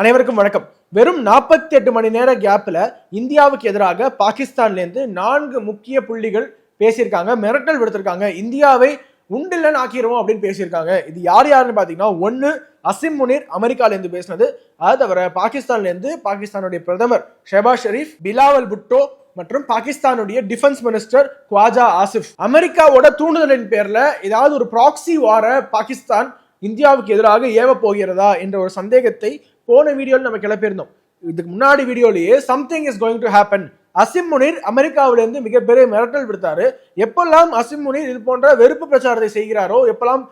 அனைவருக்கும் வணக்கம். வெறும் நாற்பத்தி எட்டு மணி நேர கேப்ல இந்தியாவுக்கு எதிராக பாகிஸ்தான்லேருந்து நான்கு முக்கிய புள்ளிகள் பேசியிருக்காங்க மிரட்டல் விடுத்திருக்காங்க. இந்தியாவை உண்டில்லன் ஆக்கிடுவோம் அப்படின்னு பேசியிருக்காங்க. இது யார் யாருன்னு பார்த்தீங்கன்னா ஒன்று அசிம் முனீர் அமெரிக்காலேருந்து பேசினது. அது தவிர பாகிஸ்தான்லேருந்து பாகிஸ்தானுடைய பிரதமர் ஷெபாஸ் ஷெரீப் பிலாவல் புட்டோ மற்றும் பாகிஸ்தானுடைய டிஃபென்ஸ் மினிஸ்டர் குவாஜா ஆசிஃப் அமெரிக்காவோட தூண்டுதலின் பேர்ல ஏதாவது ஒரு ப்ராக்சி வார பாகிஸ்தான் இந்தியாவுக்கு எதிராக ஏவ போகிறதா என்ற ஒரு சந்தேகத்தை போன வீடியோவில் நம்ம கிளப்பியிருந்தோம். இதுக்கு முன்னாடி வீடியோலேயே something is going to happen Asim Munir அமெரிக்காவிலிருந்து மிகப்பெரிய மிரட்டல் விடுத்தாரு. எப்பெல்லாம் அசிம் முனீர் இது போன்ற வெறுப்பு பிரச்சாரத்தை செய்கிறாரோ எப்பெல்லாம்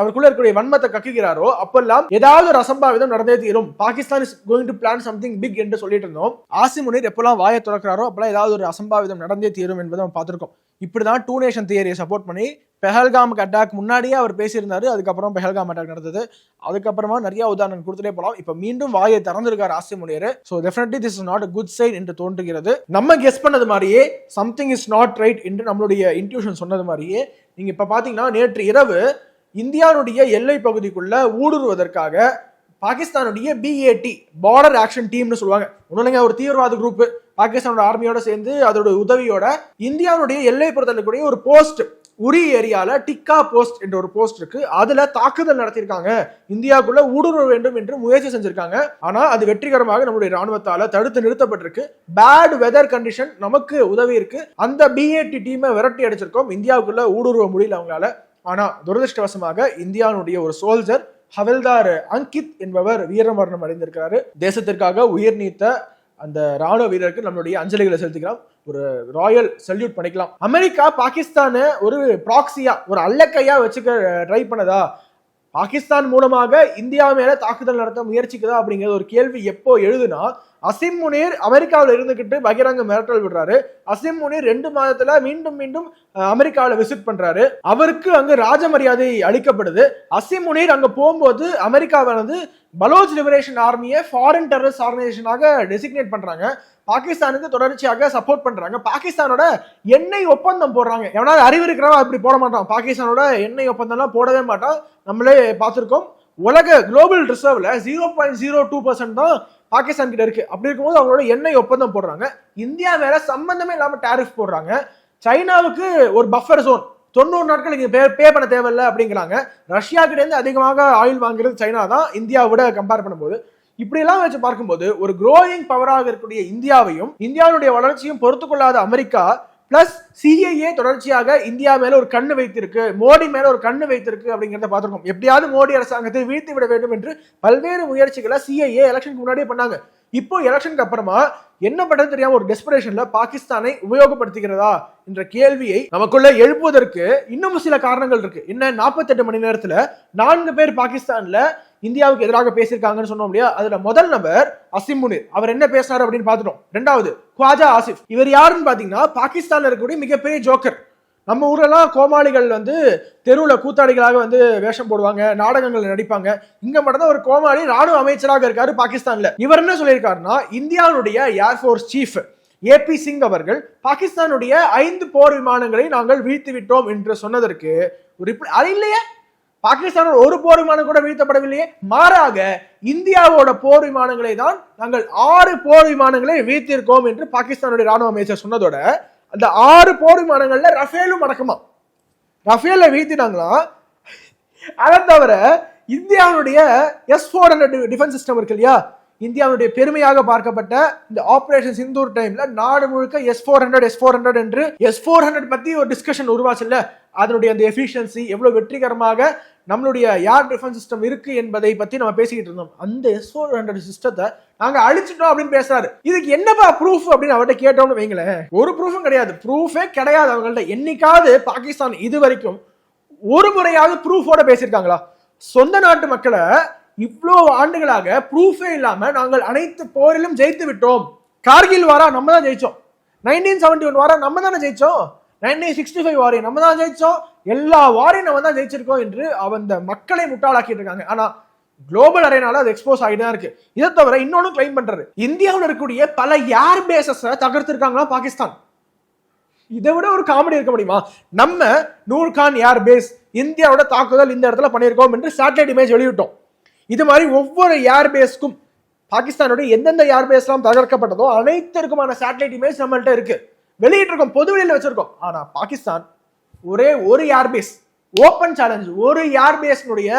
அவருக்குள்ள இருக்கக்கூடிய வன்மத்தை கக்குகிறாரோ அப்பெல்லாம் ஏதாவது ஒரு அசம்பாவிதம் நடந்தே தீரும். Pakistan is going to plan something big என்று சொல்லிட்டு இருந்தோம். ஆசிம் முனீர் எப்பெல்லாம் வாயை திறக்கிறாரோ அப்பெல்லாம் ஏதாவது ஒரு அசம்பாவிதம் நடந்தே தீரும் என்பதை நம்ம பார்த்திருக்கோம். இப்படிதான் டூ நேஷன் தியரியை சப்போர்ட் பண்ணி பெஹல்காமுக்கு அட்டாக் முன்னாடியே அவர் பேசியிருந்தாரு அதுக்கப்புறம் பெஹல்காம் அட்டாக் நடந்தது. அதுக்கப்புறமா நிறைய உதாரணம் கொடுத்துட்டே போகலாம் இப்போ மீண்டும் வாயை திறந்திருக்கார் Asim Munir so definitely this is not a good sign என்று தோன்றுகிறது. நம்ம கெஸ் பண்ணது மாதிரியே சம்திங் இஸ் நாட் ரைட் என்று நம்மளுடைய இன்ட்யூஷன் சொன்னது மாதிரியே நீங்கள் இப்போ பார்த்தீங்கன்னா நேற்று இரவு இந்தியாவுடைய எல்லை பகுதிக்குள்ள ஊடுருவதற்காக பாகிஸ்தானுடைய பிஏடி பார்டர் ஆக்ஷன் டீம்னு சொல்லுவாங்க. ஒன்றும் ஒரு தீவிரவாத குரூப் பாகிஸ்தானோட ஆர்மியோட சேர்ந்து அதோட உதவியோட இந்தியாவுடைய எல்லை புறத்தில் ஒரு போஸ்ட் உரி ஏரியால டிக்கா போஸ்ட் என்ற ஒரு போஸ்ட் இருக்கு. அதுல தாக்குதல் நடத்தியிருக்காங்க. இந்தியாவுக்குள்ள ஊடுருவ வேண்டும் என்று முயற்சி செஞ்சிருக்காங்க. ஆனா அது வெற்றிகரமாக நம்முடைய ராணுவத்தால தடுத்து நிறுத்தப்பட்டிருக்கு. பேட் வெதர் கண்டிஷன் நமக்கு உதவி இருக்கு. அந்த பிஏடி டீமை விரட்டி அடிச்சிருக்கோம். இந்தியாவுக்குள்ள ஊடுருவ முடியல அவங்களால. ஆனா துரதிருஷ்டவசமாக இந்தியாவுடைய ஒரு சோல்ஜர் ஹவல்தார் அங்கித் என்பவர் வீரமரணம் அடைந்திருக்கிறாரு. தேசத்திற்காக உயிர் நீத்த அந்த ராணுவ வீரருக்கு நம்மளுடைய அஞ்சலிகளை செலுத்துகிறோம். ஒரு ராயல் சல்யூட் பண்ணிக்கலாம். அமெரிக்கா பாகிஸ்தானை ஒரு ப்ராக்சியா ஒரு அல்லக்கையா வச்சுக்க ட்ரை பண்ணதா? பாகிஸ்தான் மூலமாக இந்தியா மேல தாக்குதல் நடத்த முயற்சிக்குதா அப்படிங்கிற ஒரு கேள்வி எப்போ எழுதுனா அசிம் முனீர் அமெரிக்காவில் இருந்துகிட்டு பகிரங்க மிரட்டல் விடுறாரு. அசிம் முனீர் ரெண்டு மாதத்துல மீண்டும் மீண்டும் அமெரிக்காவில் விசிட் பண்றாரு. அவருக்கு அங்கு ராஜ மரியாதை அளிக்கப்படுது. அசிம் முனீர் அங்க போகும்போது அமெரிக்காவானது பலோச் லிபரேஷன் ஆர்மியை ஃபாரின் டெரரிஸ்ட் ஆர்கனைசேஷனாக டெசிக்னேட் பண்றாங்க. பாகிஸ்தானுக்கு தொடர்ச்சியாக சப்போர்ட் பண்றாங்க. பாகிஸ்தானோட எண்ணெய் ஒப்பந்தம் போடுறாங்க. எவனாவது அறிவு இருக்கிறவன் அப்படி போட மாட்டான். பாகிஸ்தானோட எண்ணெய் ஒப்பந்தம்லாம் போடவே மாட்டான். நம்மளே பார்த்துருக்கோம். உலக global ரிசர்வ்ல zero point zero two percent தான் பாகிஸ்தான் கிட்ட இருக்கு. அப்படி இருக்கும்போது அவங்களோட எண்ணெய் ஒப்பந்தம் போடுறாங்க. இந்தியா மேல சம்பந்தமே இல்லாம டேரிஃப் போடுறாங்க. சைனாவுக்கு ஒரு பஃபர் ஜோன் தொண்ணூறு நாட்கள் இங்கே பே பே பண்ண தேவையில்லை அப்படிங்கிறாங்க. ரஷ்யா கிட்டேருந்து அதிகமாக ஆயில் வாங்குறது சைனா தான். இந்தியாவோட கம்பேர் பண்ணும்போது. இப்படியெல்லாம் வச்சு பார்க்கும்போது ஒரு குரோயிங் பவராக இருக்கக்கூடிய இந்தியாவையும் இந்தியாவுடைய வளர்ச்சியும் பொறுத்து கொள்ளாத அமெரிக்கா பிளஸ் சிஐஏ தொடர்ச்சியாக இந்தியா மேல ஒரு கண்ணு வைத்திருக்கு மோடி மேல ஒரு கண்ணு வைத்திருக்கு அப்படிங்கிறத பார்த்துருக்கோம். எப்படியாவது மோடி அரசாங்கத்தை வீழ்த்தி விட வேண்டும் என்று பல்வேறு முயற்சிகளை சிஐஏ எலெக்ஷனுக்கு முன்னாடியே பண்ணாங்க. இப்போ எலெக்ஷனுக்கு அப்புறமா என்ன பண்றது தெரியாம ஒரு டெஸ்பரேஷன்ல பாகிஸ்தானை உபயோகப்படுத்துகிறதா என்ற கேள்வியை நமக்குள்ள எழுப்புவதற்கு இன்னும் சில காரணங்கள் இருக்கு. என்ன நாற்பத்தெட்டு மணி நேரத்துல நான்கு பேர் பாகிஸ்தான்ல இந்தியாவுக்கு எதிராக பேசியிருக்காங்கன்னு சொன்னோம் இல்லையா? அதுல முதல் நபர் அசிம் முனிர். அவர் என்ன பேசினார் அப்படின்னு பார்த்துட்டோம். ரெண்டாவது குவாஜா ஆசிஃப் இவர் யாருன்னு பாத்தீங்கன்னா பாகிஸ்தான்ல இருக்கக்கூடிய மிகப்பெரிய ஜோக்கர். நம்ம ஊரெல்லாம் கோமாளிகள் வந்து தெருவில் கூத்தாடிகளாக வந்து வேஷம் போடுவாங்க நாடகங்கள் நடிப்பாங்க. இங்க மட்டும்தான் ஒரு கோமாளி ராணுவ அமைச்சராக இருக்காரு பாகிஸ்தான்ல. இவர் என்ன சொல்லியிருக்காருன்னா இந்தியாவுடைய ஏர்ஃபோர்ஸ் சீஃப் ஏபி சிங் அவர்கள் பாகிஸ்தானுடைய ஐந்து போர் விமானங்களை நாங்கள் வீழ்த்து விட்டோம் என்று சொன்னதற்கு ஒரு அது இல்லையே? பாகிஸ்தானோட ஒரு போர் விமானம் கூட வீழ்த்தப்படவில்லையே. மாறாக இந்தியாவோட போர் விமானங்களை தான் நாங்கள் ஆறு போர் விமானங்களை வீழ்த்திருக்கோம் என்று பாகிஸ்தானுடைய ராணுவ அமைச்சர் சொன்னதோட அந்த ஆறு போர் விமானங்கள்ல ரஃபேலும் அடக்கமா? ரஃபேல வீழ்த்தினாங்களாம் அதை தவிர இந்தியாவுடைய S four hundred defence system இருக்கு இல்லையா? இந்தியாவுடைய பெருமையாக பார்க்கப்பட்ட இந்த ஆபரேஷன் சிந்தூர் டைம்ல நாடு முழுக்க S four hundred S four hundred என்று எஸ் ஃபோர் ஹண்ட்ரட் பத்தி ஒரு டிஸ்கஷன் உருவாச்சு இல்ல அதனுடைய அந்த எஃபிஷியன்சி எவ்வளவு வெற்றிகரமாக நம்மளுடைய யார் டிஃபென்ஸ் சிஸ்டம் இருக்கு என்பதை பத்தி நம்ம பேசிக்கிட்டு இருந்தோம். அந்த எஸ் ஃபோர் ஹண்ட்ரட் சிஸ்டத்தை நாங்க அழிச்சிட்டோம் அப்படின்னு பேசுறாரு. இதுக்கு என்னப்பா ப்ரூஃப் அப்படின்னு அவர்கிட்ட கேட்டோம்னு வைங்களேன். ஒரு ப்ரூஃபும் கிடையாது. ப்ரூஃபே கிடையாது அவங்கள்ட்ட. என்னைக்காவது பாகிஸ்தான் இது வரைக்கும் ஒரு முறையாவது ப்ரூஃபோட பேசியிருக்காங்களா? சொந்த நாட்டு மக்களை இவ்வளோ ஆண்டுகளாக ப்ரூஃபே இல்லாமல் நாங்கள் அனைத்து போரிலும் ஜெயித்து விட்டோம். கார்கில் வாரா நம்ம தான் ஜெயிச்சோம். நைன்டீன் செவன்டி ஒன் வாரா நம்ம தானே ஜெயிச்சோம். நைன்டீன் சிக்ஸ்டி ஃபைவ் வாரையும் நம்ம தான் ஜெயிச்சோம். எல்லா வாரையும் நம்ம தான் ஜெயிச்சிருக்கோம் என்று அந்த மக்களை முட்டாளாக்கிட்டு இருக்காங்க. ஆனால் குளோபல் அரேனால அது எக்ஸ்போஸ் ஆகிட்டு தான் இருக்கு. இதை தவிர இன்னொன்னு கிளைம் பண்றது இந்தியாவில் இருக்கக்கூடிய பல ஏர் பேசஸ் தகர்த்திருக்காங்களா பாகிஸ்தான். இதை விட ஒரு காமெடி இருக்க முடியுமா? நம்ம நூர்கான் ஏர் பேஸ் இந்தியாவோட தாக்குதல் இந்த இடத்துல பண்ணியிருக்கோம் என்று சேட்டலைட் இமேஜ் வெளியிட்டோம். இது மாதிரி ஒவ்வொரு ஏர்பேஸ்க்கும் பாகிஸ்தானுடைய எந்தெந்த ஏர்பேஸ்லாம் தகர்க்கப்பட்டதோ அனைத்திற்குமான சேட்டலைட் இமேஜ் நம்மள்கிட்ட இருக்கு. வெளியிட்டிருக்கோம் இருக்கோம் பொதுவெளியில் வச்சிருக்கோம். ஆனா பாகிஸ்தான் ஒரே ஒரு ஏர்பேஸ் ஓப்பன் சேலஞ்ச் ஒரு ஏர்பேஸ்னுடைய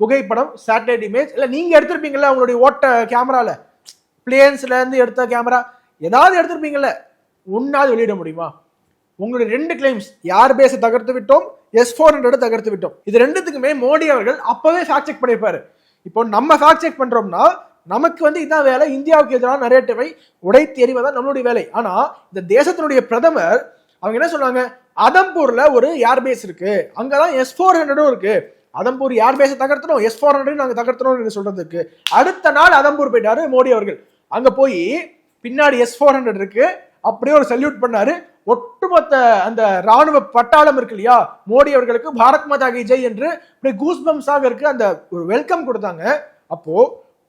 புகைப்படம் சேட்டலைட் இமேஜ் இல்லை நீங்கள் எடுத்திருப்பீங்கல்ல உங்களுடைய ஓட்ட கேமராவில் பிளேன்ஸ்லேருந்து எடுத்த கேமரா ஏதாவது எடுத்திருப்பீங்கல்ல. ஒன்றாவது வெளியிட முடியுமா? உங்களுடைய ரெண்டு கிளைம்ஸ் யார் பேஸை தகர்த்து விட்டோம் எஸ் ஃபோர் ஹண்ட்ரட் தகர்த்து விட்டோம். இது ரெண்டுத்துக்குமே மோடி அவர்கள் அப்போவே ஃபேக்ட் செக் பண்ணியிருப்பாரு. இப்போ நம்ம ஃபேக்ட் செக் பண்றோம்னா நமக்கு வந்து இதான் வேலை இந்தியாவுக்கு எதிரான நரேட்டிவை உடை தெரிவதான் நம்மளுடைய வேலை. ஆனா இந்த தேசத்தினுடைய பிரதமர் அவங்க என்ன சொன்னாங்க? அதம்பூர்ல ஒரு ஏர்பேஸ் இருக்கு. அங்கதான் எஸ் ஃபோர் ஹண்ட்ரடும் இருக்கு. அதம்பூர் ஏர்பேஸை தகர்த்தணும் எஸ் ஃபோர் ஹண்ட்ரட் நாங்க தகர்த்தணும் சொல்றதுக்கு. அடுத்த நாள் அதம்பூர் போயிட்டாரு மோடி அவர்கள். அங்க போய் பின்னாடி எஸ் ஃபோர் ஹண்ட்ரட் இருக்கு. அப்படியே ஒரு சல்யூட் பண்ணாரு. ஒட்டுமொத்த அந்த ராணுவ பட்டாளம் இருக்கு இல்லையா? மோடி அவர்களுக்கு பாரத் மாதா கி ஜெய் என்று இப்படி கூஸ்பம்ஸாக இருக்கு. அந்த ஒரு வெல்கம் கொடுத்தாங்க. அப்போ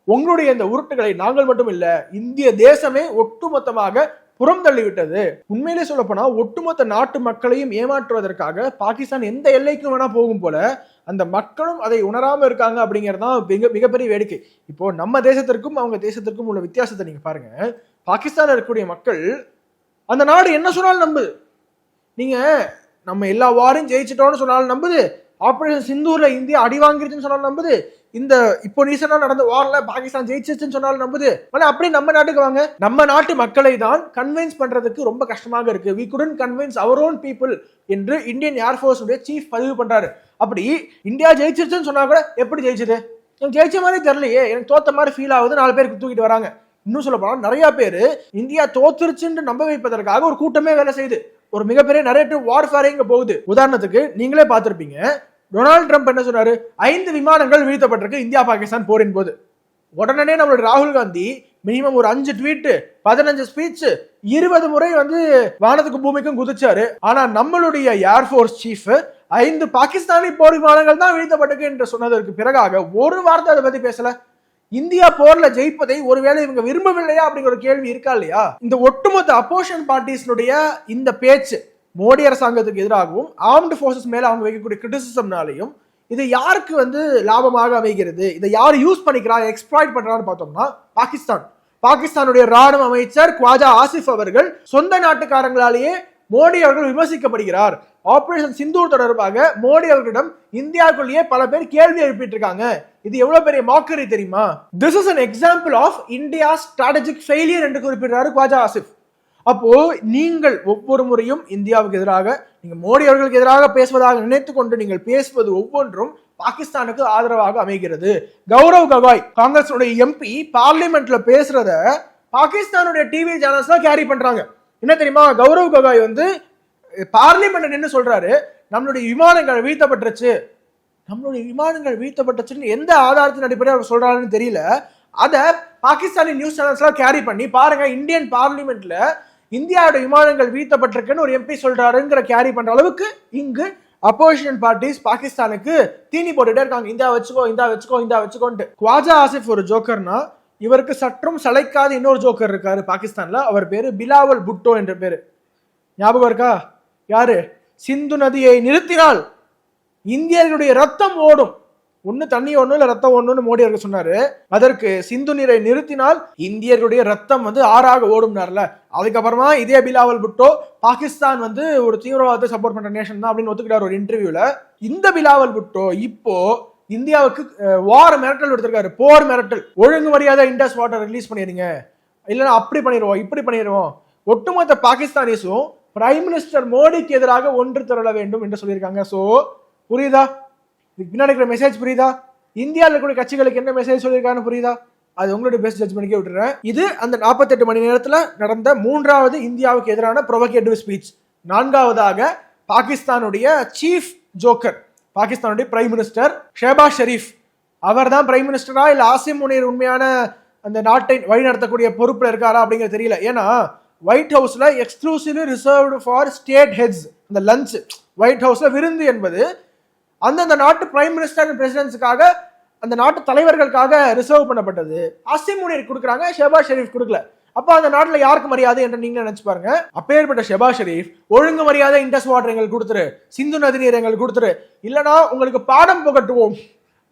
உங்களுடைய இந்த உருட்டுகளை நாங்கள் மட்டும் இல்ல இந்திய தேசமே ஒட்டுமொத்தமாக புறம் தள்ளிவிட்டது உண்மையிலே சொல்ல போனா ஒட்டுமொத்த நாட்டு மக்களையும் ஏமாற்றுவதற்காக பாகிஸ்தான் எந்த எல்லைக்கும் வேணா போகும் போல அந்த மக்களும் அதை உணராம இருக்காங்க அப்படிங்கிறது தான் மிக மிகப்பெரிய வேடிக்கை. இப்போ நம்ம தேசத்திற்கும் அவங்க தேசத்திற்கும் உள்ள வித்தியாசத்தை நீங்க பாருங்க. பாகிஸ்தான்ல இருக்கக்கூடிய மக்கள் அந்த நாடு என்ன சொன்னாலும் நம்புது. நீங்கள் நம்ம எல்லா வாரையும் ஜெயிச்சிட்டோம்னு சொன்னாலும் நம்புது. ஆப்ரேஷன் சிந்தூரில் இந்தியா அடி வாங்கிருச்சுன்னு சொன்னாலும் நம்புது. இந்த இப்போ ரீசெண்டா நடந்த வாரில் பாகிஸ்தான் ஜெயிச்சிச்சுன்னு சொன்னாலும் நம்புது. ஆனால் அப்படியே நம்ம நாட்டுக்கு வாங்க. நம்ம நாட்டு மக்களை தான் கன்வின்ஸ் பண்ணுறதுக்கு ரொம்ப கஷ்டமாக இருக்கு. We couldn't convince our own people என்று இந்தியன் ஏர்ஃபோர்ஸ் சீஃப் பதிவு பண்ணுறாரு அப்படி இந்தியா ஜெயிச்சிருச்சுன்னு சொன்னால் கூட எப்படி ஜெயிச்சது? எனக்கு ஜெயிச்ச மாதிரி தெரியலையே. எனக்கு தோத்த மாதிரி ஃபீல் ஆகுது. நாலு பேருக்கு தூக்கிட்டு வராங்க. இன்னும் சொல்ல போனால் நிறைய பேர் இந்தியா தோத்துருச்சுன்னு நம்ப வைப்பதற்காக ஒரு கூட்டமே வேலை செய்யுது. ஒரு மிகப்பெரிய நரேட்டிவ் வார்ஃபேரே இங்க போகுது. உதாரணத்துக்கு நீங்களே பார்த்துருப்பீங்க. டொனால்டு ட்ரம்ப் என்ன சொன்னாரு? ஐந்து விமானங்கள் வீழ்த்தப்பட்டிருக்கு இந்தியா பாகிஸ்தான் போரின் போது. உடனே நம்மளோட ராகுல் காந்தி மினிமம் ஒரு அஞ்சு ட்வீட் பதினஞ்சு ஸ்பீச் இருபது முறை வந்து வானத்துக்கு பூமிக்கும் குதிச்சாரு. ஆனா நம்மளுடைய ஏர்ஃபோர்ஸ் சீஃப் ஐந்து பாகிஸ்தானி போர் விமானங்கள் தான் வீழ்த்தப்பட்டிருக்கு என்று சொன்னதற்கு பிறகாக ஒரு வார்த்தை அதை பத்தி பேசல. இந்தியா போர்ல ஜெயிப்பதை ஒருவேளை இவங்க விரும்பவில்லையா அப்படிங்கிற ஒரு கேள்வி இருக்கா இல்லையா? இந்த ஒட்டுமொத்த அப்போஷன் பார்ட்டிஸ்னுடைய இந்த பேச்சு மோடி அரசாங்கத்துக்கு எதிராகவும் ஆர்ம்டு ஃபோர்ஸஸ் மேல அவங்க வைக்கக்கூடிய கிரிட்டிசிசம்னாலையும் இது யாருக்கு வந்து லாபமாக அமைகிறது? இதை யார் யூஸ் பண்ணிக்கிறா எக்ஸ்ப்ளாய்ட் பண்றான்னு பார்த்தோம்னா பாகிஸ்தான். பாகிஸ்தானுடைய ராணுவ அமைச்சர் குவாஜா ஆசிஃப் அவர்கள் சொந்த நாட்டுக்காரங்களாலேயே மோடி அவர்கள் விமர்சிக்கப்படுகிறார். ஆபரேஷன் சிந்தூர் தொடர்பாக மோடி அவர்களிடம் இந்தியாவுக்குள்ளேயே பல பேர் கேள்வி எழுப்பிட்டு இருக்காங்க இது எவ்வளவு பெரிய மாக்கரி தெரியுமா? This is an example of India strategic failure என்று குறிப்பிடுறாரு குவாஜா ஆசிஃப் அப்போ நீங்கள் ஒவ்வொரு முறையும் இந்தியாவுக்கு எதிராக நீங்க மோடி அவர்களுக்கு எதிராக பேசுவதாக நினைத்து கொண்டு நீங்கள் பேசுவது ஒவ்வொன்றும் பாகிஸ்தானுக்கு ஆதரவாக அமைகிறது. கௌரவ் ககாய் காங்கிரஸுடைய எம்பி பார்லிமெண்ட்ல பேசுறத பாகிஸ்தானுடைய டிவி சேனல்ஸ் தான் கேரி பண்றாங்க. என்ன தெரியுமா? கௌரவ் ககாய் வந்து பார்லிமெண்ட் நின்று சொல்றாரு நம்மளுடைய விமானங்கள் வீழ்த்தப்பட்டுருச்சு. நம்மளுடைய விமானங்கள் வீழ்த்தப்பட்டுச்சுன்னு எந்த ஆதாரத்தின் அடிப்படையில் அவர் சொல்றாருன்னு தெரியல. அதை பாகிஸ்தானி நியூஸ் சேனல்ஸ்லாம் கேரி பண்ணி பாருங்க இந்தியன் பார்லிமெண்ட்ல இந்தியாவோட விமானங்கள் வீழ்த்தப்பட்டிருக்குன்னு ஒரு எம்பி சொல்றாருங்கிற கேரி பண்ற அளவுக்கு இங்கு அப்போசிஷன் பார்ட்டிஸ் பாகிஸ்தானுக்கு தீனி போட்டுட்டே இருக்காங்க. இந்தியா வச்சுக்கோ இந்தா வச்சுக்கோ இந்தா வச்சுக்கோன்ட்டு. குவாஜா ஆசிஃப் ஒரு ஜோக்கர்னா இவருக்கு சற்றும் சளைக்காத இன்னொரு ஜோக்கர் இருக்காரு பாகிஸ்தான்ல. அவர் பேரு பிலாவல் புட்டோ என்ற பேரு. ஞாபகம் இருக்கா? யாரு? சிந்து நதியை நிறுத்தினால் இந்தியர்களுடைய ரத்தம் ஓடும். ஒன்று தண்ணி ஒன்றும் இல்லை ரத்தம் ஒன்றுன்னு மோடி அவர்கள் சொன்னார். அதற்கு சிந்து நீரை நிறுத்தினால் இந்தியர்களுடைய ரத்தம் வந்து ஆறாக ஓடும்னார்ல. அதுக்கப்புறமா இதே பிலாவல் புட்டோ பாகிஸ்தான் வந்து ஒரு தீவிரவாதத்தை சப்போர்ட் பண்ணுற நேஷன் தான் அப்படின்னு ஒத்துக்கிட்டார் ஒரு இன்டர்வியூவில் இந்த பிலாவல் புட்டோ இப்போ இந்தியாவுக்கு வார மிரட்டல் எடுத்திருக்காரு போர் மிரட்டல். ஒழுங்கு மரியாதை இண்டஸ் வாட்டர் ரிலீஸ் பண்ணிடுங்க. இல்லைன்னா அப்படி பண்ணிடுவோம் இப்படி பண்ணிடுவோம். ஒட்டுமொத்த பாகிஸ்தானிஸும் பிரைம் மினிஸ்டர் மோடிக்கு எதிராக ஒன்று திரள வேண்டும் என்று சொல்லியிருக்காங்க. ஸோ புரியுதா? இதுக்கு பின்னாடி இருக்கிற மெசேஜ் புரியுதா? இந்தியாவில் இருக்கக்கூடிய கட்சிகளுக்கு என்ன மெசேஜ் சொல்லியிருக்கான்னு புரியுதா? அது உங்களுடைய பெஸ்ட் ஜட்மெண்ட்கே விட்டுறேன். இது அந்த நாற்பத்தெட்டு மணி நேரத்தில் நடந்த மூன்றாவது இந்தியாவுக்கு எதிரான ப்ரொவகேட்டிவ் ஸ்பீச் நான்காவதாக பாகிஸ்தானுடைய சீஃப் ஜோக்கர் பாகிஸ்தானுடைய பிரைம் மினிஸ்டர் ஷேபா ஷெரீஃப் அவர் தான் பிரைம் மினிஸ்டரா இல்லை ஆசிம் முனீர் உண்மையான அந்த நாட்டை வழிநடத்தக்கூடிய பொறுப்பில் இருக்காரா அப்படிங்கிறது தெரியல. ஏன்னா ஒயிட் ஹவுஸில் exclusively reserved for state heads அந்த லஞ்ச் ஒயிட் ஹவுஸில் விருந்து என்பது அந்தந்த நாட்டு பிரைம் மினிஸ்டர் அண்ட் பிரசிடென்ட்ஸுக்காக அந்த நாட்டு தலைவர்களுக்காக ரிசர்வ் பண்ணப்பட்டது. அசிம் முனியர் கொடுக்குறாங்க ஷெபா ஷெரீஃப் கொடுக்கல. அப்போ அந்த நாட்டில் யாருக்கு மரியாதை என்று நீங்கள் நினச்சி பாருங்க. அப்பேற்பட்ட ஷெபா ஷெரீஃப் ஒழுங்கு மரியாதை இண்டஸ் வாட்டர் எங்களுக்கு கொடுத்துரு. சிந்து நதி நீர் எங்களுக்கு கொடுத்துரு. இல்லைனா உங்களுக்கு பாடம் புகட்டுவோம்.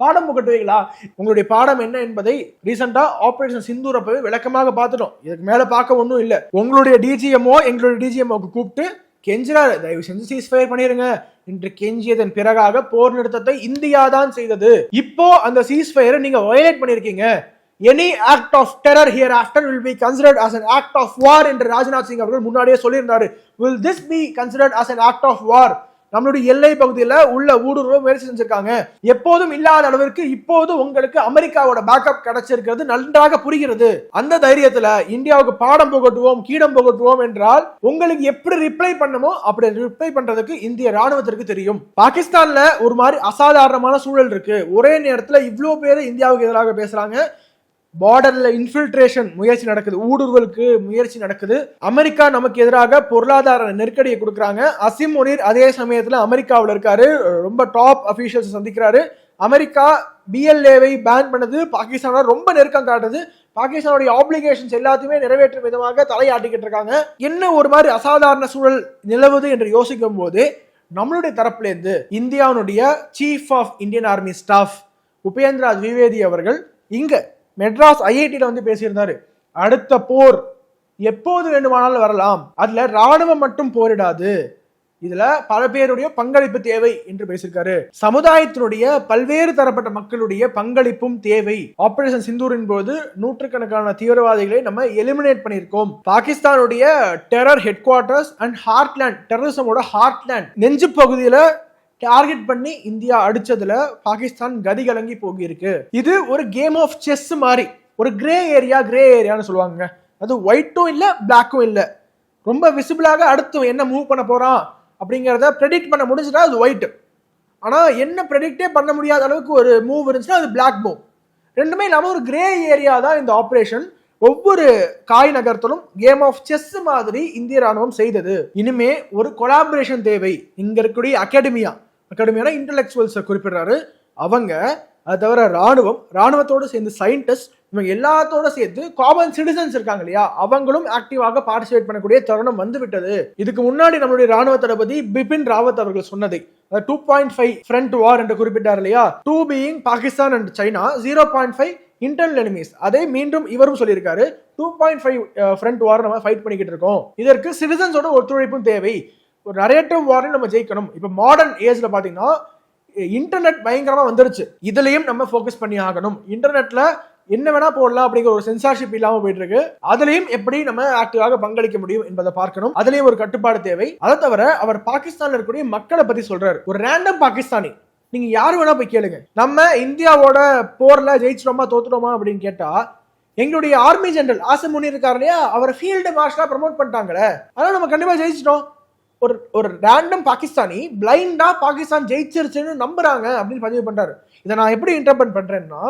பாடம் புகட்டுவீங்களா? உங்களுடைய பாடம் என்ன என்பதை ரீசெண்டா ஆபரேஷன் சிந்தூர் அப்பவே விளக்கமாக பார்த்துட்டோம். இதுக்கு மேல பார்க்க ஒன்றும் இல்லை. உங்களுடைய டிஜிஎம்ஓ எங்களுடைய டிஜிஎம்ஓக்கு கூப்பிட்டு கெஞ்சினார் தயவு செஞ்சு சீஸ்ஃபயர் பண்ணிருங்க. என்று கெஞ்சியதன் பிறகாக போர் நிறுத்தத்தை இந்தியா தான் செய்தது. இப்போ அந்த சீஸ்ஃபயரை நீங்க வயலேட் பண்ணிருக்கீங்க. Any act of terror hereafter will be considered as an act of war என்று ராஜ்நாத் சிங் அவர்கள் முன்னாடியே சொல்லியிருந்தாரு. Will this be considered as an act of war நம்மளுடைய எல்லை பகுதியில் உள்ள ஊடுருவ முயற்சி செஞ்சிருக்காங்க. எப்போதும் இல்லாத அளவிற்கு இப்போது உங்களுக்கு அமெரிக்காவோட பேக்கப் கிடைச்சிருக்கிறது நன்றாக புரிகிறது. அந்த தைரியத்துல இந்தியாவுக்கு பாடம் புகட்டுவோம் கீடம் புகட்டுவோம் என்றால் உங்களுக்கு எப்படி ரிப்ளை பண்ணுமோ அப்படி ரிப்ளை பண்றதுக்கு இந்திய ராணுவத்திற்கு தெரியும். பாகிஸ்தான்ல ஒரு மாதிரி அசாதாரணமான சூழல் இருக்கு. ஒரே நேரத்துல இவ்வளோ பேர் இந்தியாவுக்கு எதிராக பேசுறாங்க. பார்டர்ல இன்ஃபில்ட்ரேஷன் முயற்சி நடக்குது. ஊடுருவலுக்கு முயற்சி நடக்குது. அமெரிக்கா நமக்கு எதிராக பொருளாதார நெருக்கடியை கொடுக்குறாங்க. அசிம் முனீர் அதே சமயத்தில் அமெரிக்காவில் இருக்காரு. ரொம்ப டாப் அஃபீஷியல்ஸ் சந்திக்கிறாரு. அமெரிக்கா பிஎல்ஏவை பேன் பண்ணது. பாகிஸ்தானோட ரொம்ப நெருக்கம் காட்டுது. பாகிஸ்தானுடைய ஆப்ளிகேஷன்ஸ் எல்லாத்தையுமே நிறைவேற்றும் விதமாக தலையாட்டிக்கிட்டு இருக்காங்க. என்ன ஒரு மாதிரி அசாதாரண சூழல் நிலவுது என்று யோசிக்கும் போது நம்மளுடைய தரப்புலேருந்து இந்தியாவுடைய chief of Indian army staff Upendra Dwivedi அவர்கள் இங்கே மெட்ராஸ் ஐஐடியில் வந்து பேசியிருந்தாரு. அடுத்த போர் எப்போது வேண்டுமானாலும் வரலாம். அதுல ராணுவம் மட்டும் போரிடாது. இதுல பல பேருடைய பங்களிப்பு தேவை என்று பேசியிருக்காரு. சமுதாயத்தினுடைய பல்வேறு தரப்பட்ட மக்களுடைய பங்களிப்பும் தேவை. ஆபரேஷன் சிந்தூரின் போது நூற்றுக்கணக்கான தீவிரவாதிகளை நம்ம எலிமினேட் பண்ணியிருக்கோம். பாகிஸ்தானுடைய terror headquarters and heartland டெரரிசமோட ஹார்ட்லேண்ட் நெஞ்சு பகுதியில டார்கெட் பண்ணி இந்தியா அடிச்சதுல பாகிஸ்தான் கதி கலங்கி போகியிருக்கு. இது ஒரு கேம் ஆஃப் செஸ் மாதிரி ஒரு கிரே ஏரியா கிரே ஏரியான்னு சொல்லுவாங்க அது ஒயிட்டும் இல்லை பிளாக்கும் இல்லை. ரொம்ப விசிபிளாக அடுத்து என்ன மூவ் பண்ண போறான் அப்படிங்கிறத ப்ரெடிக்ட் பண்ண முடிஞ்சுட்டா அது ஒயிட் ஆனால் என்ன ப்ரெடிக்டே பண்ண முடியாத அளவுக்கு ஒரு மூவ் இருந்துச்சுன்னா அது பிளாக் மூவ் ரெண்டுமே இல்லாமல் ஒரு கிரே ஏரியா தான் இந்த ஆப்ரேஷன் ஒவ்வொரு காய் நகரத்திலும் கேம் ஆஃப் செஸ் மாதிரி இந்திய ராணுவம் செய்தது. இனிமே ஒரு கொலாபரேஷன் தேவை. இங்க இருக்கக்கூடிய அகாடமியா அகாடமியான இன்டலெக்சுவல்ஸை குறிப்பிடுறாரு. அவங்க அது தவிர ராணுவம் ராணுவத்தோடு சேர்ந்து சயின்டிஸ்ட் இவங்க எல்லாத்தோட சேர்த்து காமன் சிட்டிசன்ஸ் இருக்காங்க இல்லையா? அவங்களும் ஆக்டிவாக பார்ட்டிசிபேட் பண்ணக்கூடிய தருணம் வந்து விட்டது இதுக்கு முன்னாடி நம்மளுடைய ராணுவ தளபதி பிபின் ராவத் அவர்கள் சொன்னதை. Two point five front war என்று குறிப்பிட்டார் இல்லையா? Two being Pakistan and China zero point five internal enemies அதை மீண்டும் இவரும் சொல்லியிருக்காரு. Two point five front war நம்ம ஃபைட் பண்ணிக்கிட்டு இருக்கோம். இதற்கு சிட்டிசன்ஸோட ஒத்துழைப்பும் தேவை. ஒரு நரேட்டிவ் வார்லையும் நம்ம ஜெயிக்கணும். இப்போ மாடர்ன் ஏஜில் பார்த்தீங்கன்னா இன்டர்நெட் பயங்கரமாக வந்துருச்சு. இதுலேயும் நம்ம ஃபோக்கஸ் பண்ணி ஆகணும். இன்டர்நெட்டில் என்ன வேணா போடலாம் அப்படிங்கிற ஒரு சென்சார்ஷிப் இல்லாம போயிட்டு இருக்கு அதுலயும் எப்படி நம்ம ஆக்டிவாக பங்களிக்க முடியும் என்பதை பார்க்கணும். அதுலயும் ஒரு கட்டுப்பாடு தேவை. அதை தவிர அவர் பாகிஸ்தான்ல இருக்கக்கூடிய மக்களை பத்தி சொல்றாரு. ஒரு ரேண்டம் பாகிஸ்தானி. நீங்க யாரு வேணா போய் கேளுங்க. நம்ம இந்தியாவோட போர்ல ஜெயிச்சிட்டோமா தோத்துட்டோமா அப்படின்னு கேட்டா எங்களுடைய ஆர்மி ஜெனரல் ஆசம் முனி இருக்காரு இல்லையா? அவர் ஃபீல்டு மார்ஷலா ப்ரமோட் பண்ணிட்டாங்களே. அதனால நம்ம கண்டிப்பா ஜெயிச்சிட்டோம். ஒரு ஒரு ரேண்டம் பாகிஸ்தானி பிளைண்டா பாகிஸ்தான் ஜெயிச்சிருச்சுன்னு நம்புறாங்க அப்படின்னு பதிவு பண்றாரு. இதை நான் எப்படி இன்டர்பிரட் பண்றேன்னா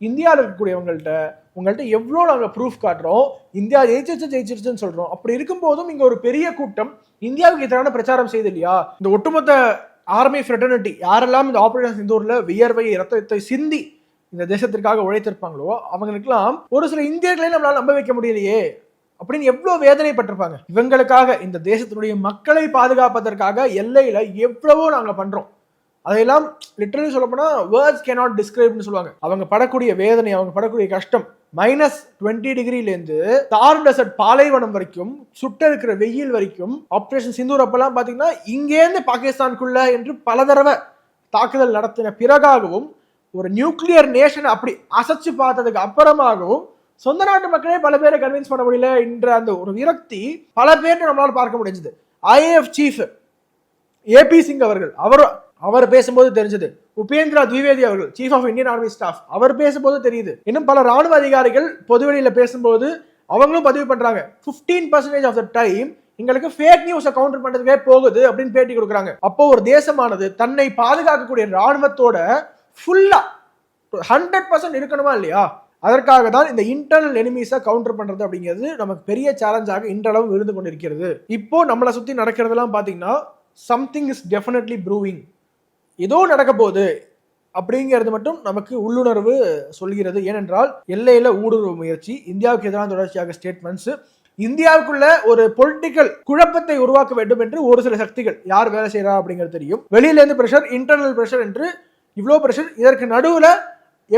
இந்தியாவில் இருக்கக்கூடியவங்கள்ட்ட உங்கள்கிட்ட எவ்வளோ நாங்கள் ப்ரூஃப் காட்டுறோம் இந்தியா ஜெயிச்சிருச்சு ஜெயிச்சிருச்சுன்னு சொல்கிறோம் அப்படி இருக்கும்போதும் இங்கே ஒரு பெரிய கூட்டம் இந்தியாவுக்கு எதிரான பிரச்சாரம் செய்து இல்லையா இந்த ஒட்டுமொத்த ஆர்மி ஃப்ரெட்டர்னிட்டி யாரெல்லாம் இந்த ஆப்ரேஷன் சிந்தூரில் வியர்வை ரத்தத்தை சிந்தி இந்த தேசத்திற்காக உழைத்திருப்பாங்களோ அவங்களுக்கெல்லாம் ஒரு சில இந்தியர்களையும் நம்மளால் நம்ப வைக்க முடியலையே. அப்படின்னு எவ்வளோ வேதனைப்பட்டிருப்பாங்க. இவங்களுக்காக இந்த தேசத்தினுடைய மக்களை பாதுகாப்பதற்காக எல்லையில் எவ்வளவோ நாங்கள் பண்ணுறோம் அதையெல்லாம் லிட்டரலி சொல்லப்போனால் வேர்ட்ஸ் கே நாட் டிஸ்கிரைப்னு சொல்லுவாங்க. அவங்க படக்கூடிய வேதனை அவங்க படக்கூடிய கஷ்டம் மைனஸ் டுவெண்ட்டி டிகிரிலேருந்து தார் டெசர்ட் பாலைவனம் வரைக்கும் சுட்ட இருக்கிற வெயில் வரைக்கும் ஆப்ரேஷன் சிந்தூர் அப்பெல்லாம் பார்த்தீங்கன்னா இங்கேருந்து பாகிஸ்தானுக்குள்ள என்று பல தடவை தாக்குதல் நடத்தின பிறகாகவும் ஒரு நியூக்ளியர் நேஷன் அப்படி அசைச்சு பார்த்ததுக்கு அப்புறமாகவும் சொந்த நாட்டு மக்களே பல பேரை கன்வின்ஸ் பண்ண முடியல என்ற அந்த ஒரு விரக்தி பல பேர் நம்மளால் பார்க்க முடிஞ்சது. ஐஏஎஃப் சீஃப் ஏபி சிங் அவர்கள் அவர் அவர் பேசும்போது தெரிஞ்சது. உபேந்திரா திவிவேதி அவர்கள் chief of Indian army staff அவர் பேசும்போது தெரியுது. இன்னும் பல ராணுவ அதிகாரிகள் பொதுவெளியில் பேசும்போது அவங்களும் பதிவு பண்றாங்க. 15% பர்சன்டேஜ் ஆஃப் த டைம் எங்களுக்கு ஃபேக் நியூஸை கவுண்டர் பண்றதுக்கே போகுது அப்படின்னு பேட்டி கொடுக்குறாங்க. அப்போ ஒரு தேசமானது தன்னை பாதுகாக்கக்கூடிய ராணுவத்தோட ஃபுல்லா ஹண்ட்ரட் பர்சன்ட் இருக்கணுமா இல்லையா? அதற்காக தான் இந்த இன்டர்னல் எனிமீஸை கவுண்டர் பண்ணுறது அப்படிங்கிறது நமக்கு பெரிய சேலஞ்சாக இன்றளவும் இருந்து கொண்டிருக்கிறது. இப்போ நம்மளை சுற்றி நடக்கிறதெல்லாம் பார்த்தீங்கன்னா சம்திங் இஸ் டெஃபினெட்லி ப்ரூவிங் ஏதோ நடக்க போகுது அப்படிங்கிறது மட்டும் நமக்கு உள்ளுணர்வு சொல்கிறது. ஏனென்றால் எல்லையில் ஊடுருவ முயற்சி இந்தியாவுக்கு எதிரான தொடர்ச்சியாக ஸ்டேட்மெண்ட்ஸ் இந்தியாவுக்குள்ள ஒரு பொலிட்டிக்கல் குழப்பத்தை உருவாக்க வேண்டும் என்று ஒரு சில சக்திகள். யார் வேலை செய்யறா அப்படிங்கிறது தெரியும். வெளியிலேருந்து பிரஷர் இன்டர்னல் பிரஷர் என்று இவ்வளோ ப்ரெஷர் இதற்கு நடுவில்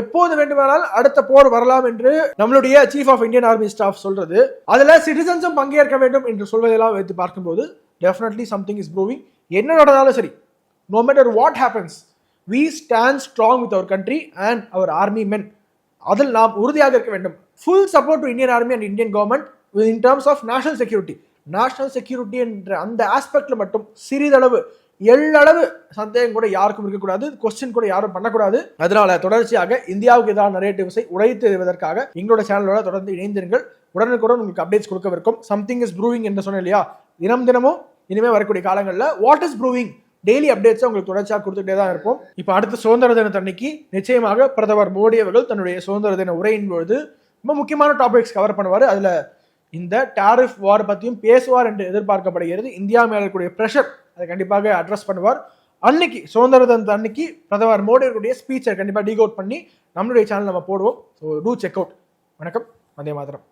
எப்போது வேண்டுமானால் அடுத்த போர் வரலாம் என்று நம்மளுடைய chief of Indian army staff சொல்றது. அதுல சிட்டிசன்ஸும் பங்கேற்க வேண்டும் என்று சொல்வதெல்லாம் வைத்து பார்க்கும்போது டெஃபினெட்லி சம்திங் இஸ் ப்ரூவிங் என்ன நடந்தாலும் சரி no matter what happens we stand strong with our country and our army men அதில் நாம் உறுதியாக இருக்க வேண்டும். Full support to Indian army and Indian government in terms of national security national security என்ற அந்த ஆஸ்பெக்டில் மட்டும் சிறிதளவு எள்ளளவு சந்தேகம் கூட யாருக்கும் இருக்கக்கூடாது கொஸ்டின் கூட யாரும் பண்ணக்கூடாது. அதனால தொடர்ச்சியாக இந்தியாவுக்கு எதிரான நரேட்டிவ்ஸை உடைத்து எறிவதற்காக எங்களோட சேனலோட தொடர்ந்து இணைந்திருங்கள். உடனுக்குடன் உங்களுக்கு அப்டேட்ஸ் கொடுக்கவிருக்கும். சம்திங் இஸ் ப்ரூவிங் என்று சொன்னேன் இல்லையா? தினம் தினமும் இனிமே வரக்கூடிய காலங்களில் வாட் இஸ் ப்ரூவிங் டெய்லி அப்டேட்ஸை உங்களுக்கு தொடர்ச்சியாக கொடுத்துட்டே தான் இருப்போம். இப்போ அடுத்த சுதந்திர தினத்தன்னைக்கு நிச்சயமாக பிரதமர் மோடி அவர்கள் தன்னுடைய சுதந்திர தின உரையின் பொழுது ரொம்ப முக்கியமான டாபிக்ஸ் கவர் பண்ணுவார். அதில் இந்த டாரிஃப் வார் பற்றியும் பேசுவார் என்று எதிர்பார்க்கப்படுகிறது. இந்தியா மேலே இருக்கக்கூடிய ப்ரெஷர் அதை கண்டிப்பாக அட்ரஸ் பண்ணுவார். அன்னைக்கு சுதந்திர தினத்து அன்னைக்கு பிரதமர் மோடி ஸ்பீச்சை கண்டிப்பாக டீகோட் பண்ணி நம்மளுடைய சேனல் நம்ம போடுவோம். ஸோ டூ செக் அவுட் வணக்கம். வந்தே மாதரம்.